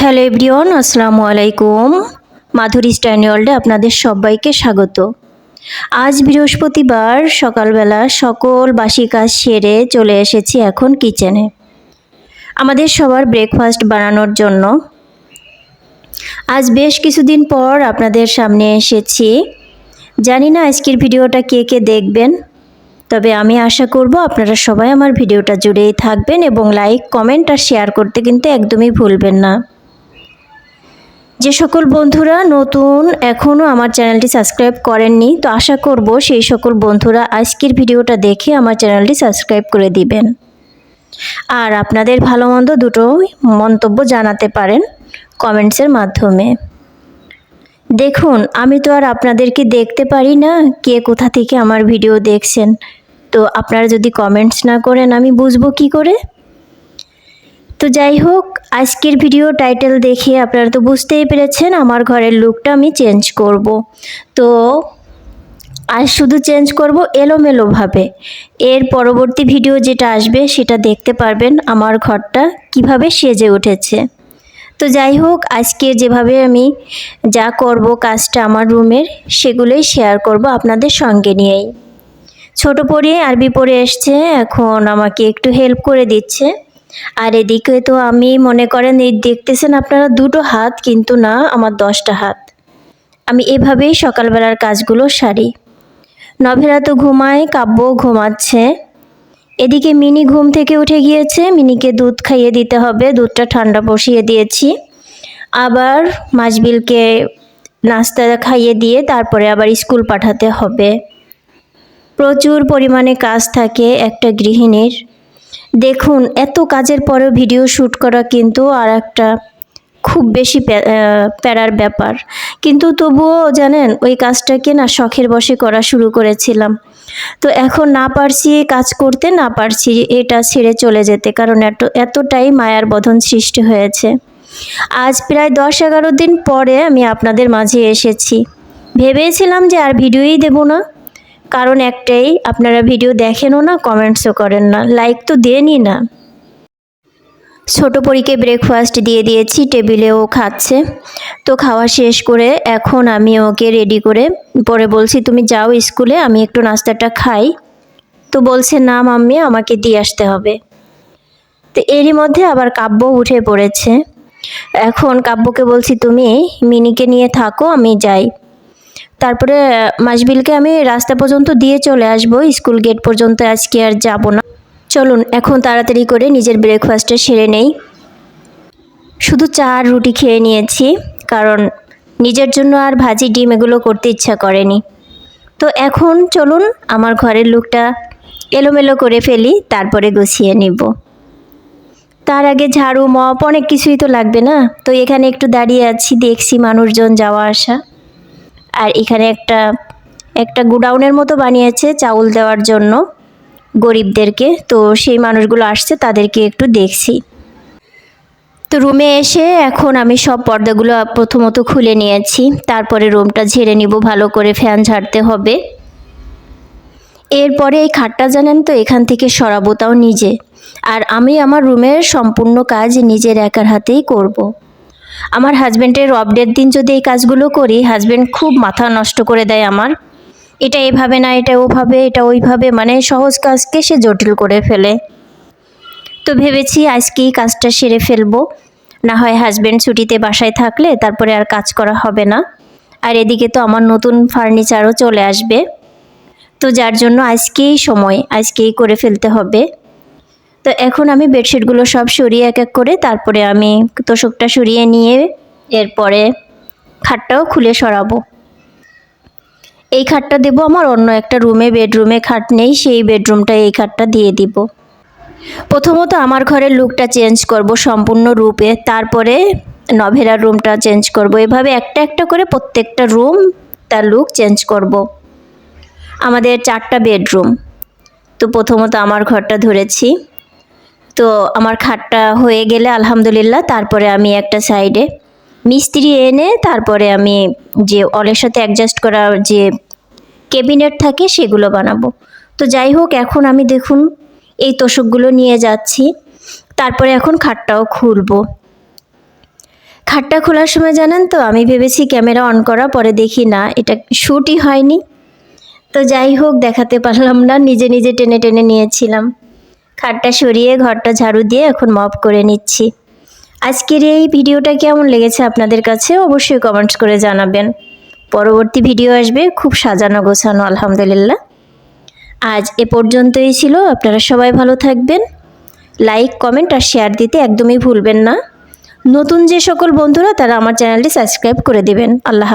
Hello everyone, আসসালামু আলাইকুম। মাধুরী স্টাইনি আপনাদের সবাইকে স্বাগত। আজ বৃহস্পতিবার, সকালবেলা সকল বাসি কাজ সেরে চলে এসেছি এখন কিচেনে। আমাদের সবার ব্রেকফাস্ট বানানোর জন্য। আজ বেশ কিছুদিন পর আপনাদের সামনে এসেছি। জানি না আজকের ভিডিওটা কে কে দেখবেন, তবে আমি আশা করব আপনারা সবাই আমার ভিডিওটা জুড়েই থাকবেন এবং লাইক, কমেন্ট আর শেয়ার করতে কিন্তু একদমই ভুলবেন না। যে সকল বন্ধুরা নতুন এখনও আমার চ্যানেলটি সাবস্ক্রাইব করেননি, তো আশা করব সেই সকল বন্ধুরা আজকের ভিডিওটা দেখে আমার চ্যানেলটি সাবস্ক্রাইব করে দিবেন। আর আপনাদের ভালো মন্দ দুটো মন্তব্য জানাতে পারেন কমেন্টসের মাধ্যমে। দেখুন, আমি তো আর আপনাদেরকে দেখতে পারি না কে কোথা থেকে আমার ভিডিও দেখছেন, তো আপনারা যদি কমেন্টস না করেন, আমি বুঝব কি করে? তো যাই হোক, আজকের ভিডিও টাইটেল দেখে আপনারা তো বুঝতেই পেরেছেন আমার ঘরের লুকটা আমি চেঞ্জ করব। তো আজ শুধু চেঞ্জ করব এলোমেলোভাবে। এর পরবর্তী ভিডিও যেটা আসবে সেটা দেখতে পারবেন আমার ঘরটা কীভাবে সেজে উঠেছে। তো যাই হোক, আজকে যেভাবে আমি যা করব কাজটা আমার রুমের, সেগুলোই শেয়ার করব আপনাদের সঙ্গে নিয়েই। ছোট পড়ে আরবি পড়ে এসছে, এখন আমাকে একটু হেল্প করে দিচ্ছে। আর এদিকে তো আমি, মনে করেন, এই দেখতেছেন আপনারা দুটো হাত কিন্তু না, আমার দশটা হাত। আমি এভাবেই সকালবেলার কাজগুলো সারি। নভেরা তো ঘুমায়, কাব্য ঘুমাচ্ছে। এদিকে মিনি ঘুম থেকে উঠে গিয়েছে, মিনিকে দুধ খাইয়ে দিতে হবে, দুধটা ঠান্ডা বসিয়ে দিয়েছি। আবার মাসবিলকে নাস্তা খাইয়ে দিয়ে তারপরে আবার স্কুল পাঠাতে হবে। প্রচুর পরিমাণে কাজ থাকে একটা গৃহিণীর। দেখুন, এত কাজের পরেও ভিডিও শ্যুট করা কিন্তু আর একটা খুব বেশি প্যা- প্যারার ব্যাপার। কিন্তু তবুও জানেন, ওই কাজটাকে না শখের বসে করা শুরু করেছিলাম। তো এখন না পারছি কাজ করতে, না পারছি এটা ছেড়ে চলে যেতে, কারণ এত, এতটাই মায়ার বধন সৃষ্টি হয়েছে। আজ প্রায় দশ এগারো দিন পরে আমি আপনাদের মাঝে এসেছি। ভেবেছিলাম যে আর ভিডিওই দেব না। কারণ একটাই, আপনারা ভিডিও দেখেনও না কমেন্টসও করেন না। লাইক তো দেনই না। ছোট পরীকে ব্রেকফাস্ট দিয়ে দিয়েছি টেবিলে ও খাচ্ছে। তো খাওয়া শেষ করে এখন আমি ওকে রেডি করে, পরে বলছি, তুমি যাও স্কুলে, আমি একটু নাস্তাটা খাই। তো বলছে, না মাম্মি, আমাকে দিয়ে আসতে হবে। তো এরই মধ্যে আবার কাব্য উঠে পড়েছে। এখন কাব্যকে বলছি, তুমি মিনিকে নিয়ে থাকো, আমি যাই। তারপরে মাসবিলকে আমি রাস্তা পর্যন্ত দিয়ে চলে আসব, স্কুল গেট পর্যন্ত আজকে আর যাব না। চলুন, এখন তাড়াতাড়ি করে নিজের ব্রেকফাস্টটা সেরে নেই। শুধু চা আর রুটি খেয়ে নিয়েছি, কারণ নিজের জন্য আর ভাজি, ডিম এগুলো করতে ইচ্ছা করেনি। তো এখন চলুন, আমার ঘরের লুকটা এলোমেলো করে ফেলি, তারপরে গুছিয়ে নিব। তার আগে ঝাড়ু, মপ, অনেক কিছুই তো লাগবে না? তো এখানে একটু দাঁড়িয়ে আছি, দেখছি মানুষজন যাওয়া আসা। আর এখানে একটা একটা গুডাউনের মতো বানিয়েছে চাউল দেওয়ার জন্য গরিবদেরকে। তো সেই মানুষগুলো আসছে, তাদেরকে একটু দেখছি। তো রুমে এসে এখন আমি সব পর্দাগুলো প্রথমত খুলে নিয়েছি। তারপরে রুমটা ঝেড়ে নিব, ভালো করে ফ্যান ঝাড়তে হবে। এরপরে এই খাটটা জানেন তো, এখান থেকে সরাবো তাও নিজে। আর আমি আমার রুমের সম্পূর্ণ কাজ নিজের একার হাতেই করব। আমার হাজব্যান্ডের অপডেট দিন যদি এই কাজগুলো করি হাজব্যান্ড খুব মাথা নষ্ট করে দেয় আমার। এটা এভাবে না, এটা ওভাবে, এটা ওইভাবে মানে সহজ কাজকে সে জটিল করে ফেলে। তো ভেবেছি আজকেই কাজটা সেরে ফেলব। না হয় হাজব্যান্ড ছুটিতে বাসায় থাকলে তারপরে আর কাজ করা হবে না। আর এদিকে তো আমার নতুন ফার্নিচারও চলে আসবে। তো যার জন্য আজকেই সময়, আজকেই করে ফেলতে হবে। তো এখন আমি বেডশিটগুলো সব সরিয়ে এক এক করে তারপরে আমি তোষকটা সরিয়ে নিয়ে এরপরে খাটটাও খুলে সরাবো। এই খাটটা দেবো আমার অন্য একটা রুমে, বেডরুমে খাট নেই, সেই বেডরুমটা এই খাটটা দিয়ে দিব। প্রথমত আমার ঘরের লুকটা চেঞ্জ করব সম্পূর্ণ রূপে, তারপরে নভেরার রুমটা চেঞ্জ করব। এভাবে একটা একটা করে প্রত্যেকটা রুম তার লুক চেঞ্জ করব। আমাদের চারটা বেডরুম। তো প্রথমত আমার ঘরটা ধরেছি। তো আমার খাটটা হয়ে গেলে আলহামদুলিল্লাহ, তারপরে আমি একটা সাইডে মিস্ত্রি এনে তারপরে আমি যে অলের সাথে অ্যাডজাস্ট করা যে ক্যাবিনেট থাকে সেগুলো বানাবো। তো যাই হোক, এখন আমি দেখুন এই তোষকগুলো নিয়ে যাচ্ছি। তারপরে এখন খাটটাও খুলবো। খাটটা খোলার সময় জানেন তো, আমি ভেবেছি ক্যামেরা অন করা, পরে দেখি না, এটা শ্যুটই হয়নি। তো যাই হোক, দেখাতে পারলাম না, নিজে নিজে টেনে টেনে নিয়েছিলাম। খাটটা সরিয়ে, ঘরটা ঝাড়ু দিয়ে এখন মপ করে নিচ্ছি। আজকের এই ভিডিওটা কেমন লেগেছে আপনাদের কাছে অবশ্যই কমেন্টস করে জানাবেন। পরবর্তী ভিডিও আসবে খুব সাজানো গোছানো, আলহামদুলিল্লাহ। আজ এ পর্যন্তই ছিল, আপনারা সবাই ভালো থাকবেন। লাইক কমেন্ট আর শেয়ার দিতে একদমই ভুলবেন না। নতুন যে সকল বন্ধুরা, তারা আমার চ্যানেলটি সাবস্ক্রাইব করে দেবেন। আল্লাহ